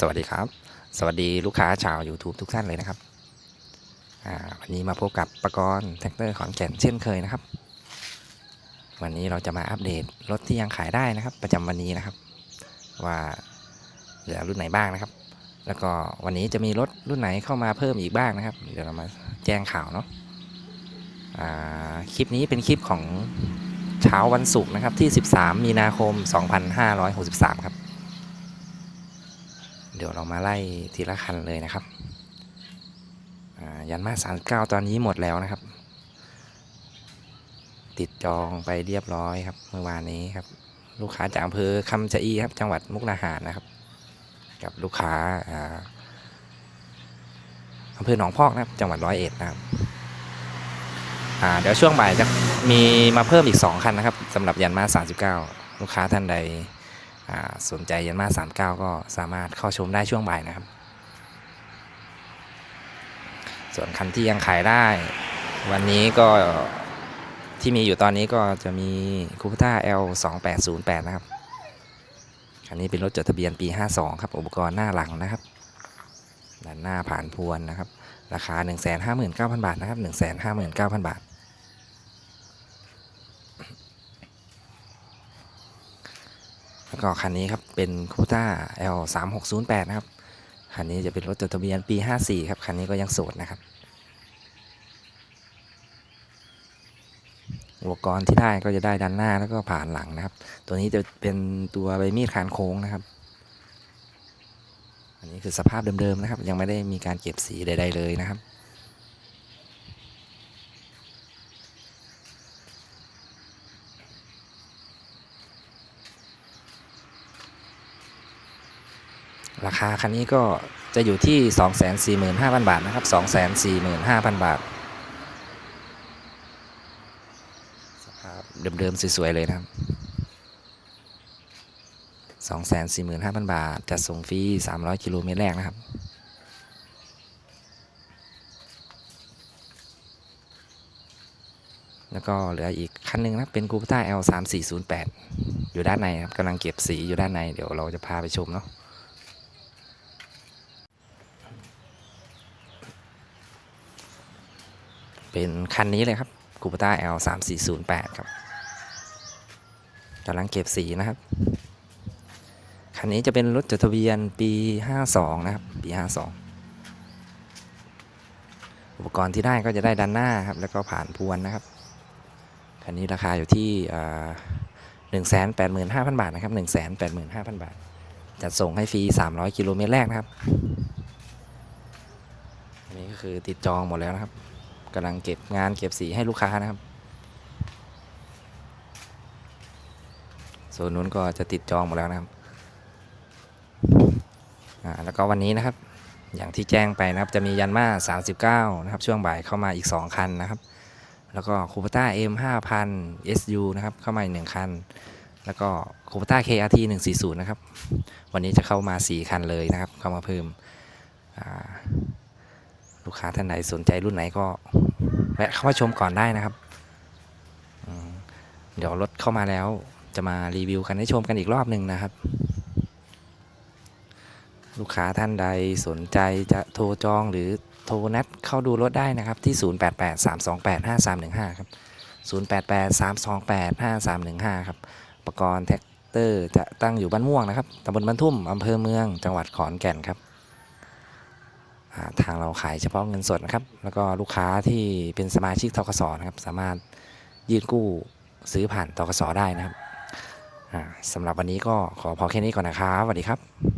สวัสดีครับ สวัสดีลูกค้าชาว YouTube ทุกท่านเลยนะครับวันนี้มาพบกับประกรณ์แท็กเตอร์ขอนแก่นเช่นเคยนะครับ วันนี้เราจะมาอัปเดตรถที่ยังขายได้นะครับ ประจำวันนี้นะครับ ว่าเหลือรุ่นไหนบ้างนะครับ แล้วก็วันนี้จะมีรถรุ่นไหนเข้ามาเพิ่มอีกบ้างนะครับ เดี๋ยวเรามาแจ้งข่าวเนาะคลิปนี้เป็นคลิปของเช้าวันศุกร์นะครับที่ 13 มีนาคม 2563 ครับ เดี๋ยวเรามาไล่ทีละคันเลยนะครับยันมา39ตอนนี้หมดแล้วนะครับ ติดจองไปเรียบร้อยครับเมื่อวานนี้ครับ ลูกค้าจากอำเภอคำชะอีครับ จังหวัดมุกดาหารนะครับ กับลูกค้าอำเภอหนองพอกนะครับ จังหวัดร้อยเอ็ดนะครับเดี๋ยวช่วงบ่ายจะมีมาเพิ่มอีก 2 คันนะครับสำหรับยันมา39 ลูกค้าท่านใด สนใจยันมา39ก็สามารถเข้าชมได้ช่วงบ่ายนะครับ ส่วนคันที่ยังขายได้ วันนี้ก็ที่มีอยู่ตอนนี้ก็จะมีคูปต้า L 2 8 0 8นะครับคันนี้เป็นรถจดทะเบียนปี 52 ครับ อุปกรณ์หน้าหลังนะครับด้านหน้าผ่านพวนนะครับ ราคา 159,000 บาทนะครับ 159,000 บาท แล้วก็คันนี้ครับเป็นคูต้า L 3 6 0 8นะครับ คันนี้จะเป็นรถจดทะเบียนปี 54 ครับ คันนี้ก็ยังโสดนะครับ อุปกรณ์ที่ได้ก็จะได้ด้านหน้าแล้วก็ผ่านหลังนะครับ ตัวนี้จะเป็นตัวใบมีดคานโค้งนะครับ อันนี้คือสภาพเดิมๆนะครับ ยังไม่ได้มีการเก็บสีใด ๆ เลยนะครับ ราคาคันนี้ก็จะอยู่ที่ 245,000 บาทนะครับ 245,000 บาท สภาพเดิมๆ สวย ๆ เลยนะครับ 245,000 บาทจัดส่งฟรี 300 กิโลเมตรแรกนะครับแล้วก็เหลืออีกคันหนึงนะครับเป็น c o ต้า L 3 4 0 8อยู่ด้านในครับกำลังเก็บสีอยู่ด้านใน เดี๋ยวเราจะพาไปชมเนาะ เป็นคันนี้เลยครับ c o ต้า L 3 4 0 8ครับกำลังเก็บสีนะครับ คันนี้จะเป็นรถจดทะเบียนปี 52 นะครับ ปี 52 อุปกรณ์ที่ได้ก็จะได้ด้านหน้าครับ แล้วก็ผ่านพวนนะครับ คันนี้ราคาอยู่ที่หนึ่งแสนแปดหมื่นห้าพันบาทนะครับหนึ่งแสนแปดหมื่นห้าพันบาท จัดส่งให้ฟรี 300 กิโลเมตรแรกนะครับ อันนี้ก็คือติดจองหมดแล้วนะครับ กำลังเก็บงานเก็บสีให้ลูกค้านะครับส่วนนู้นก็จะติดจองหมดแล้วนะครับแล้วก็วันนี้นะครับ อย่างที่แจ้งไปนะครับ จะมียันมา 39 นะครับ ช่วงบ่ายเข้ามาอีก 2 คันนะครับ แล้วก็คูปต้า M 5000 SU นะครับ เข้ามาอีก1คัน แล้วก็คูปต้า KRT 140 นะครับ วันนี้จะเข้ามา 4 คันเลยนะครับ เข้ามาเพิ่ม ลูกค้าท่านไหนสนใจรุ่นไหนก็ แวะเข้ามาชมก่อนได้นะครับ เดี๋ยวรถเข้ามาแล้ว จะมารีวิวกันให้ชมกันอีกรอบหนึ่งนะครับ ลูกค้าท่านใดสนใจจะโทรจองหรือโทรนัดเข้าดูรถได้นะครับที่ 0883285315 ครับ 0883285315 ครับประกรณ์แท็กเตอร์จะตั้งอยู่บ้านม่วงนะครับตำบลบ้านทุ่มอำเภอเมือง จังหวัดขอนแก่นครับ ทางเราขายเฉพาะเงินสดนะครับ แล้วก็ลูกค้าที่เป็นสมาชิกทกศนะครับ สามารถยื่นกู้ซื้อผ่านทกศได้นะครับสำหรับวันนี้ก็ขอพอแค่นี้ก่อนนะครับสวัสดีครับ